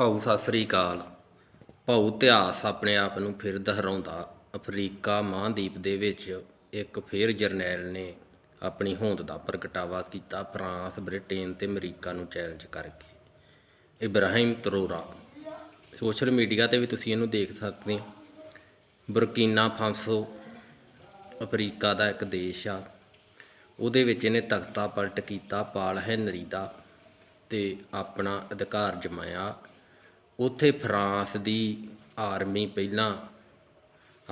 ਭਾਊ ਸਤਿ ਸ੍ਰੀ ਅਕਾਲ। ਭਾਊ ਇਤਿਹਾਸ ਆਪਣੇ ਆਪ ਨੂੰ ਫਿਰ ਦੁਹਰਾਉਂਦਾ। ਅਫਰੀਕਾ ਮਹਾਂਦੀਪ ਦੇ ਵਿੱਚ ਇੱਕ ਫਿਰ ਜਰਨੈਲ ਨੇ ਆਪਣੀ ਹੋਂਦ ਦਾ ਪ੍ਰਗਟਾਵਾ ਕੀਤਾ ਫਰਾਂਸ, ਬ੍ਰਿਟੇਨ ਤੇ ਅਮਰੀਕਾ ਨੂੰ ਚੈਲੰਜ ਕਰਕੇ। ਇਬਰਾਹਿਮ ਤਰੋਰਾ, ਸੋਸ਼ਲ ਮੀਡੀਆ ਤੇ ਵੀ ਤੁਸੀਂ ਇਹਨੂੰ ਦੇਖ ਸਕਦੇ ਹੋ। ਬੁਰਕੀਨਾ ਫਾਸੋ ਅਫਰੀਕਾ ਦਾ ਇੱਕ ਦੇਸ਼ ਆ। ਉਹਦੇ ਵਿੱਚ ਇਹਨੇ ਤਖਤਾ ਪਲਟ ਕੀਤਾ, ਪਾਲ ਹੈਨਰੀ ਦਾ ਤੇ ਆਪਣਾ ਅਧਿਕਾਰ ਜਮਾਇਆ। ਉੱਥੇ ਫਰਾਂਸ ਦੀ ਆਰਮੀ ਪਹਿਲਾਂ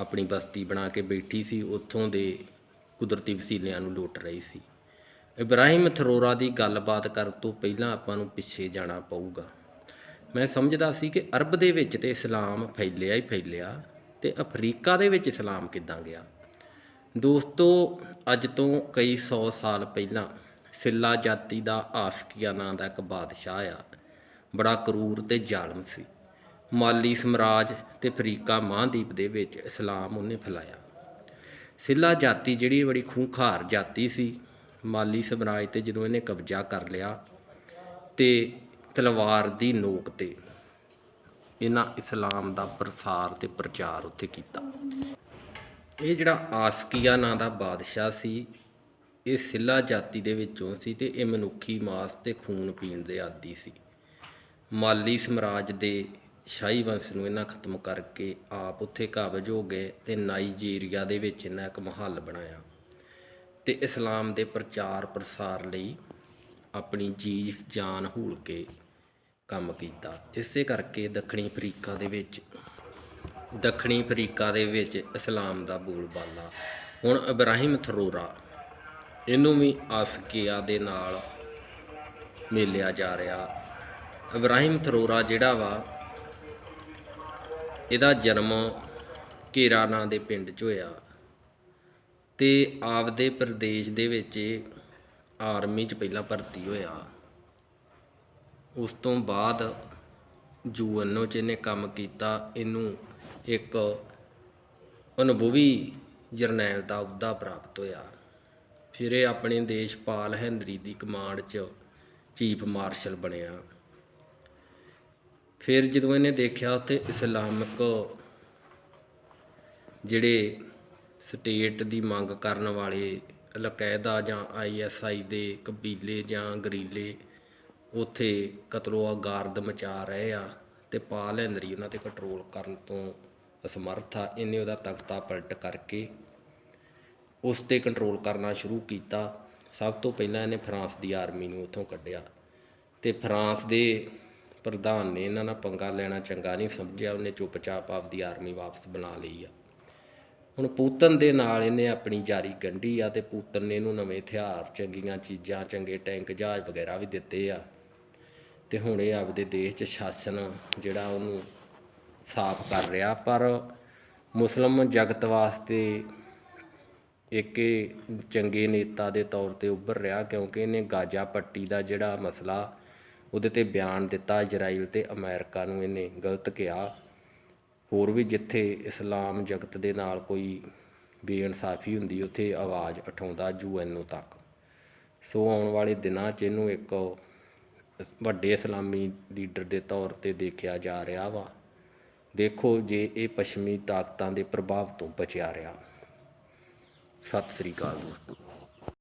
ਆਪਣੀ ਬਸਤੀ ਬਣਾ ਕੇ ਬੈਠੀ ਸੀ, ਉੱਥੋਂ ਦੇ ਕੁਦਰਤੀ ਵਸੀਲਿਆਂ ਨੂੰ ਲੁੱਟ ਰਹੀ ਸੀ। ਇਬਰਾਹਿਮ ਥਰੋਰਾ ਦੀ ਗੱਲਬਾਤ ਕਰਨ ਤੋਂ ਪਹਿਲਾਂ ਆਪਾਂ ਨੂੰ ਪਿੱਛੇ ਜਾਣਾ ਪਊਗਾ। ਮੈਂ ਸਮਝਦਾ ਸੀ ਕਿ ਅਰਬ ਦੇ ਵਿੱਚ ਤੇ ਇਸਲਾਮ ਫੈਲਿਆ ਹੀ ਫੈਲਿਆ ਤੇ ਅਫਰੀਕਾ ਦੇ ਵਿੱਚ ਇਸਲਾਮ ਕਿੱਦਾਂ ਗਿਆ। ਦੋਸਤੋ, ਅੱਜ ਤੋਂ ਕਈ 100 ਸਾਲ ਪਹਿਲਾਂ ਸਿੱਲਾ ਜਾਤੀ ਦਾ ਆਸਕੀਆ ਨਾਂ ਦਾ ਇੱਕ ਬਾਦਸ਼ਾਹ ਆ ਬੜਾ ਕਰੂਰ ਤੇ ਜ਼ਾਲਮ ਸੀ। ਮਾਲੀ ਸਮਰਾਜ ਤੇ ਅਫਰੀਕਾ ਮਹਾਂਦੀਪ ਦੇ ਵਿੱਚ ਇਸਲਾਮ ਉਹਨੇ ਫੈਲਾਇਆ। ਸਿੱਲਾ ਜਾਤੀ ਜਿਹੜੀ ਬੜੀ ਖੂੰਖਾਰ ਜਾਤੀ ਸੀ, ਮਾਲੀ ਸਮਰਾਜ ਤੇ ਜਦੋਂ ਇਹਨੇ ਕਬਜ਼ਾ ਕਰ ਲਿਆ ਤੇ ਤਲਵਾਰ ਦੀ ਨੋਕ ਤੇ ਇਹਨਾਂ ਇਸਲਾਮ ਦਾ ਪ੍ਰਸਾਰ ਤੇ ਪ੍ਰਚਾਰ ਉੱਥੇ ਕੀਤਾ। ਇਹ ਜਿਹੜਾ ਆਸਕੀਆ ਨਾਂ ਦਾ ਬਾਦਸ਼ਾਹ ਸੀ, ਇਹ ਸਿੱਲਾ ਜਾਤੀ ਦੇ ਵਿੱਚੋਂ ਸੀ ਤੇ ਇਹ ਮਨੁੱਖੀ ਮਾਸ ਤੇ ਖੂਨ ਪੀਣ ਦੇ ਆਦੀ ਸੀ। ਮਾਲੀ ਸਮਰਾਜ ਦੇ ਸ਼ਾਹੀ ਵੰਸ਼ ਨੂੰ ਇਹਨਾਂ ਖਤਮ ਕਰਕੇ ਆਪ ਉੱਥੇ ਕਾਬਜ ਹੋ ਗਏ ਤੇ ਨਾਈਜੀਰੀਆ ਦੇ ਵਿੱਚ ਇਹਨਾਂ ਇੱਕ ਮਹੱਲ ਬਣਾਇਆ ਤੇ ਇਸਲਾਮ ਦੇ ਪ੍ਰਚਾਰ ਪ੍ਰਸਾਰ ਲਈ ਆਪਣੀ ਜੀ ਜਾਨ ਹੂਲ ਕੇ ਕੰਮ ਕੀਤਾ। ਇਸੇ ਕਰਕੇ ਦੱਖਣੀ ਅਫਰੀਕਾ ਦੇ ਵਿੱਚ, ਦੱਖਣੀ ਅਫਰੀਕਾ ਦੇ ਵਿੱਚ ਇਸਲਾਮ ਦਾ ਬੋਲਬਾਲਾ। ਹੁਣ ਇਬਰਾਹਿਮ ਥਰੋਰਾ, ਇਹਨੂੰ ਵੀ ਆਸਕੀਆ ਦੇ ਨਾਲ ਮੇਲਿਆ ਜਾ ਰਿਹਾ। ਇਬਰਾਹਿਮ ਥਰੋਰਾ ਜਿਹੜਾ ਵਾ, ਇਹਦਾ ਜਨਮ ਕੇਰਾ ਨਾਂ ਦੇ ਪਿੰਡ 'ਚ ਹੋਇਆ। ਤੇ ਆਪਦੇ ਪ੍ਰਦੇਸ਼ ਦੇ ਵਿੱਚ ਇਹ ਆਰਮੀ 'ਚ ਪਹਿਲਾਂ ਭਰਤੀ ਹੋਇਆ। ਉਸ ਤੋਂ ਬਾਅਦ ਯੂਐਨਓ 'ਚ ਇਹਨੇ ਕੰਮ ਕੀਤਾ। ਇਹਨੂੰ ਇੱਕ ਅਨੁਭਵੀ ਜਰਨੈਲ ਦਾ ਅਹੁਦਾ ਪ੍ਰਾਪਤ ਹੋਇਆ। ਫਿਰ ਇਹ ਆਪਣੇ ਦੇਸ਼ ਪਾਲ ਹੈਨਰੀ ਦੀ ਕਮਾਂਡ 'ਚ ਚੀਫ ਮਾਰਸ਼ਲ ਬਣਿਆ। ਫਿਰ ਜਦੋਂ ਇਹਨੇ ਦੇਖਿਆ ਉੱਥੇ ਇਸਲਾਮਿਕ ਜਿਹੜੇ ਸਟੇਟ ਦੀ ਮੰਗ ਕਰਨ ਵਾਲੇ ਅਲ-ਕਾਇਦਾ ਜਾਂ ਆਈਐਸਆਈ ਦੇ ਕਬੀਲੇ ਜਾਂ ਗਰੀਲੇ, ਉੱਥੇ ਕਤਲੋ ਗਾਰਦ ਮਚਾ ਰਹੇ ਆ ਤੇ ਪਾਲ ਹੈਨਰੀ ਉਹਨਾਂ ਤੇ ਕੰਟਰੋਲ ਕਰਨ ਤੋਂ ਅਸਮਰਥ ਆ। ਇਹਨੇ ਉਹਦਾ ਤਖਤਾ ਪਲਟ ਕਰਕੇ ਉਸ ਤੇ ਕੰਟਰੋਲ ਕਰਨਾ ਸ਼ੁਰੂ ਕੀਤਾ। ਸਭ ਤੋਂ ਪਹਿਲਾਂ ਇਹਨੇ ਫਰਾਂਸ ਦੀ ਆਰਮੀ ਨੂੰ ਉੱਥੋਂ ਕੱਢਿਆ ਤੇ ਫਰਾਂਸ ਦੇ ਪ੍ਰਧਾਨ ਨੇ ਇਹਨਾਂ ਨਾਲ ਪੰਗਾ ਲੈਣਾ ਚੰਗਾ ਨਹੀਂ ਸਮਝਿਆ, ਉਹਨੇ ਚੁੱਪਚਾਪ ਆਪਦੀ ਆਰਮੀ ਵਾਪਸ ਬਣਾ ਲਈ ਆ। ਹੁਣ ਪੂਤਨ ਦੇ ਨਾਲ ਇਹਨੇ ਆਪਣੀ ਜਾਰੀ ਗੰਢੀ ਆ ਤੇ ਪੂਤਨ ਨੇ ਇਹਨੂੰ ਨਵੇਂ ਹਥਿਆਰ, ਚੰਗੀਆਂ ਚੀਜ਼ਾਂ, ਚੰਗੇ ਟੈਂਕ, ਜਹਾਜ਼ ਵਗੈਰਾ ਵੀ ਦਿੱਤੇ ਆ। ਤੇ ਹੁਣ ਇਹ ਆਪਦੇ ਦੇਸ਼ 'ਚ ਸ਼ਾਸਨ ਜਿਹੜਾ ਉਹਨੂੰ ਸਾਫ਼ ਕਰ ਰਿਹਾ, ਪਰ ਮੁਸਲਮ ਜਗਤ ਵਾਸਤੇ ਇੱਕ ਇਹ ਚੰਗੇ ਨੇਤਾ ਦੇ ਤੌਰ ਤੇ ਉੱਭਰ ਰਿਹਾ, ਕਿਉਂਕਿ ਇਹਨੇ ਗਾਜ਼ਾ ਪੱਟੀ ਦਾ ਜਿਹੜਾ ਮਸਲਾ ਉਹਦੇ ਤੇ ਬਿਆਨ ਦਿੱਤਾ ਇਜ਼ਰਾਈਲ ਅਤੇ ਅਮੈਰੀਕਾ ਨੂੰ ਇਹਨੇ ਗਲਤ ਕਿਹਾ। ਹੋਰ ਵੀ ਜਿੱਥੇ ਇਸਲਾਮ ਜਗਤ ਦੇ ਨਾਲ ਕੋਈ ਬੇਇਨਸਾਫੀ ਹੁੰਦੀ, ਉੱਥੇ ਆਵਾਜ਼ ਉਠਾਉਂਦਾ ਯੂ ਐੱਨ ਓ ਤੱਕ। ਸੋ ਆਉਣ ਵਾਲੇ ਦਿਨਾਂ 'ਚ ਇਹਨੂੰ ਇੱਕ ਵੱਡੇ ਇਸਲਾਮੀ ਲੀਡਰ ਦੇ ਤੌਰ ਤੇ ਦੇਖਿਆ ਜਾ ਰਿਹਾ ਵਾ। ਦੇਖੋ ਜੇ ਇਹ ਪੱਛਮੀ ਤਾਕਤਾਂ ਦੇ ਪ੍ਰਭਾਵ ਤੋਂ ਬਚਿਆ ਰਿਹਾ। ਸਤਿ ਸ੍ਰੀ ਅਕਾਲ ਦੋਸਤੋ।